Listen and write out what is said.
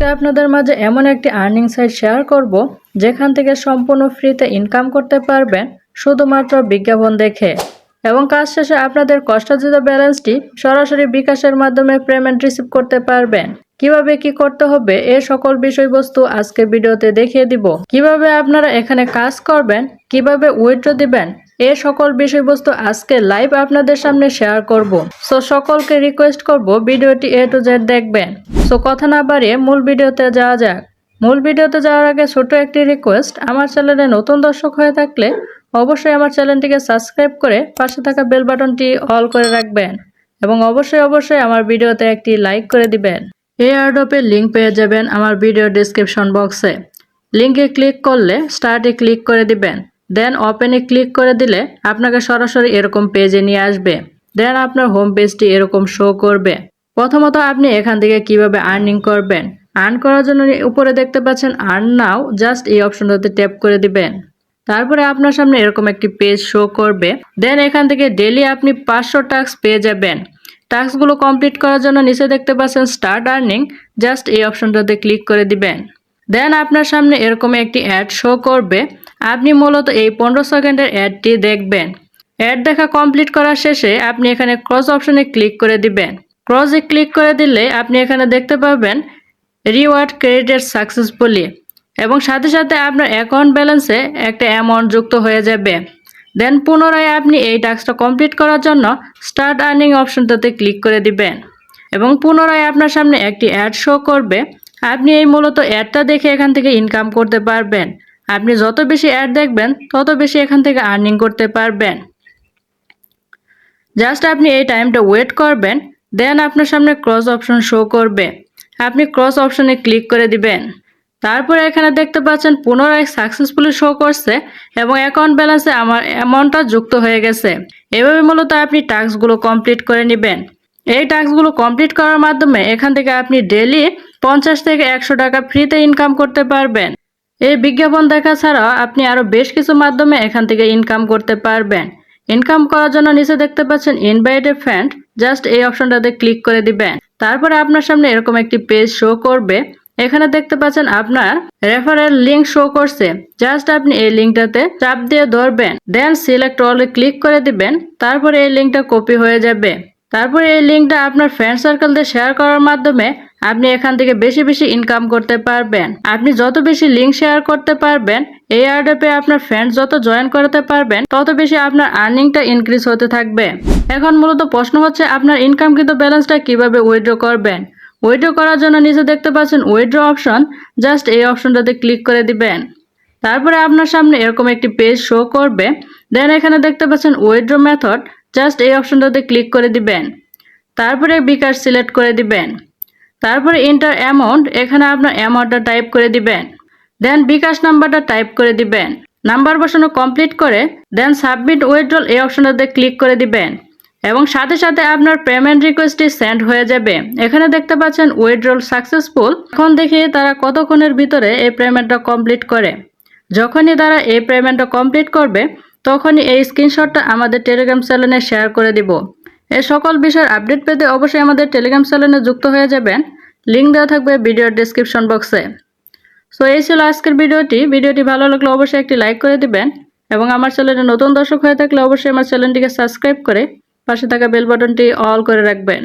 আজকে আপনাদের মাঝে এমন একটি আর্নিং সাইট শেয়ার করব, যেখান থেকে সম্পূর্ণ ফ্রিতে ইনকাম করতে পারবেন শুধুমাত্র বিজ্ঞাপন দেখে। এবং কাজ শেষে আপনাদের কষ্টার্জিত ব্যালেন্সটি সরাসরি বিকাশের মাধ্যমে পেমেন্ট রিসিভ করতে পারবেন। কীভাবে কি করতে হবে, এ সকল বিষয়বস্তু আজকে ভিডিওতে দেখিয়ে দিব। কীভাবে আপনারা এখানে কাজ করবেন, কীভাবে উইথড্র দিবেন এ সকল বিষয়বস্তু আজকে লাইভ আপনাদের সামনে শেয়ার করব। সো সকলকে রিকোয়েস্ট করব ভিডিওটি এ টু জেড দেখবেন। সো কথা না বাড়িয়ে মূল ভিডিওতে যাওয়া যাক। মূল ভিডিওতে যাওয়ার আগে ছোট একটি রিকোয়েস্ট আমার চ্যানেলে নতুন দর্শক হয়ে থাকলে অবশ্যই আমার চ্যানেলটিকে সাবস্ক্রাইব করে পাশে থাকা বেল বাটনটি অল করে রাখবেন এবং অবশ্যই অবশ্যই আমার ভিডিওতে একটি লাইক করে দিবেন। এই অ্যাডপের লিঙ্ক পেয়ে যাবেন আমার ভিডিও ডিসক্রিপশন বক্সে লিঙ্কে ক্লিক করলে স্টার্টে ক্লিক করে দিবেন। দেন ওপেনে ক্লিক করে দিলে আপনাকে সরাসরি এরকম পেজে নিয়ে আসবে। দেন আপনার হোম পেজটি এরকম শো করবে। প্রথমত আপনি এখান থেকে কীভাবে আর্নিং করবেন? আর্ন করার জন্য উপরে দেখতে পাচ্ছেন আর্ন নাও জাস্ট এই অপশনটাতে ট্যাপ করে দিবেন। তারপরে আপনার সামনে এরকম একটি পেজ শো করবে। দেন এখান থেকে ডেলি আপনি পাঁচশো টাস্ক পেয়ে যাবেন। টাস্কগুলো কমপ্লিট করার জন্য নিচে দেখতে পাচ্ছেন স্টার্ট আর্নিং জাস্ট এই অপশনটাতে ক্লিক করে দিবেন। দেন আপনার সামনে এরকম একটি অ্যাড শো করবে। আপনি মূলত এই পনেরো সেকেন্ডের অ্যাডটি দেখবেন। অ্যাড দেখা কমপ্লিট করার শেষে আপনি এখানে ক্রস অপশনে ক্লিক করে দিবেন। ক্রসে ক্লিক করে দিলে আপনি এখানে দেখতে পাবেন রিওয়ার্ড ক্রেডিটেড সাকসেসফুলি এবং সাথে সাথে আপনার অ্যাকাউন্ট ব্যালেন্সে একটা অ্যামাউন্ট যুক্ত হয়ে যাবে। দেন পুনরায় আপনি এই টাস্কটা কমপ্লিট করার জন্য স্টার্ট আর্নিং অপশনটাতে ক্লিক করে দিবেন এবং পুনরায় আপনার সামনে একটি অ্যাড শো করবে। আপনি এই মূলত অ্যাডটা দেখে এখান থেকে ইনকাম করতে পারবেন। আপনি যত বেশি অ্যাড দেখবেন, তত বেশি এখান থেকে আর্নিং করতে পারবেন। জাস্ট আপনি এই টাইমটা ওয়েট করবেন দেন আপনার সামনে ক্রস অপশন শো করবে। আপনি ক্রস অপশনে ক্লিক করে দিবেন। তারপরে এখানে দেখতে পাচ্ছেন, পুনরায় সাকসেসফুলি শো করছে এবং অ্যাকাউন্ট ব্যালেন্সে আমার অ্যামাউন্টটা যুক্ত হয়ে গেছে। এভাবে মূলত আপনি টাস্কগুলো কমপ্লিট করে নেবেন। এই টাস্কগুলো কমপ্লিট করার মাধ্যমে এখান থেকে আপনি ডেলি পঞ্চাশ থেকে একশো টাকা ফ্রিতে ইনকাম করতে পারবেন। এই বিজ্ঞাপন দেখা ছাড়াও আপনি আরও বেশ কিছু মাধ্যমে এখান থেকে ইনকাম করতে পারবেন। ইনকাম করার জন্য নিচে দেখতে পাচ্ছেন ইনভাইট এ ফ্রেন্ড জাস্ট এই অপশনটাতে ক্লিক করে দিবেন। তারপরে আপনার সামনে এরকম একটি পেজ শো করবে। এখানে দেখতে পাচ্ছেন আপনার রেফারেল লিঙ্ক শো করছে। জাস্ট আপনি এই লিঙ্কটাতে চাপ দিয়ে ধরবেন। দেন সিলেক্ট অলে ক্লিক করে দিবেন। তারপরে এই লিঙ্কটা কপি হয়ে যাবে। তারপরে এই লিঙ্কটা আপনার ফ্রেন্ড সার্কেলদের শেয়ার করার মাধ্যমে আপনি এখান থেকে বেশি বেশি ইনকাম করতে পারবেন। আপনি যত বেশি লিঙ্ক শেয়ার করতে পারবেন, এই অ্যাডপে আপনার ফ্রেন্ড যত জয়েন করাতে পারবেন, তত বেশি আপনার আর্নিংটা ইনক্রিজ হতে থাকবে। এখন মূলত প্রশ্ন হচ্ছে, আপনার ইনকাম কিন্তু ব্যালেন্সটা কীভাবে উইথড্র করবেন? উইথড্র করার জন্য নিচে দেখতে পাচ্ছেন উইথড্র অপশন জাস্ট এই অপশনটাতে ক্লিক করে দিবেন। তারপরে আপনার সামনে এরকম একটি পেজ শো করবে। দেন এখানে দেখতে পাচ্ছেন উইথড্র মেথড জাস্ট এই অপশনটাতে ক্লিক করে দিবেন। তারপরে বিকাশ সিলেক্ট করে দিবেন। তারপরে ইন্টার অ্যামাউন্ট এখানে আপনার অ্যামাউন্টটা টাইপ করে দিবেন। দেন বিকাশ নাম্বারটা টাইপ করে দিবেন। নাম্বার বসানো কমপ্লিট করে দেন সাবমিট উইথড্রল এই অপশনটাতে ক্লিক করে দিবেন। এবং সাথে সাথে আপনার পেমেন্ট রিকোয়েস্টটি সেন্ড হয়ে যাবে। এখানে দেখতে পাচ্ছেন উইথড্রল সাকসেসফুল এখন দেখি তারা কতক্ষণের ভিতরে এই পেমেন্টটা কমপ্লিট করে। যখনই তারা এই পেমেন্টটা কমপ্লিট করবে, তখনই এই স্ক্রিনশটটা আমাদের টেলিগ্রাম চ্যানেলে শেয়ার করে দিব। এই সকল বিষয়ের আপডেট পেতে অবশ্যই আমাদের টেলিগ্রাম চ্যানেলে যুক্ত হয়ে যাবেন। লিঙ্ক দেওয়া থাকবে ভিডিওর ডিসক্রিপশন বক্সে সো এই ছিল আজকের ভিডিওটি। ভিডিওটি ভালো লাগলে অবশ্যই একটি লাইক করে দিবেন এবং আমার চ্যানেলে নতুন দর্শক হয়ে থাকলে অবশ্যই আমার চ্যানেলটিকে সাবস্ক্রাইব করে পাশে থাকা বেল বাটনটি অল করে রাখবেন।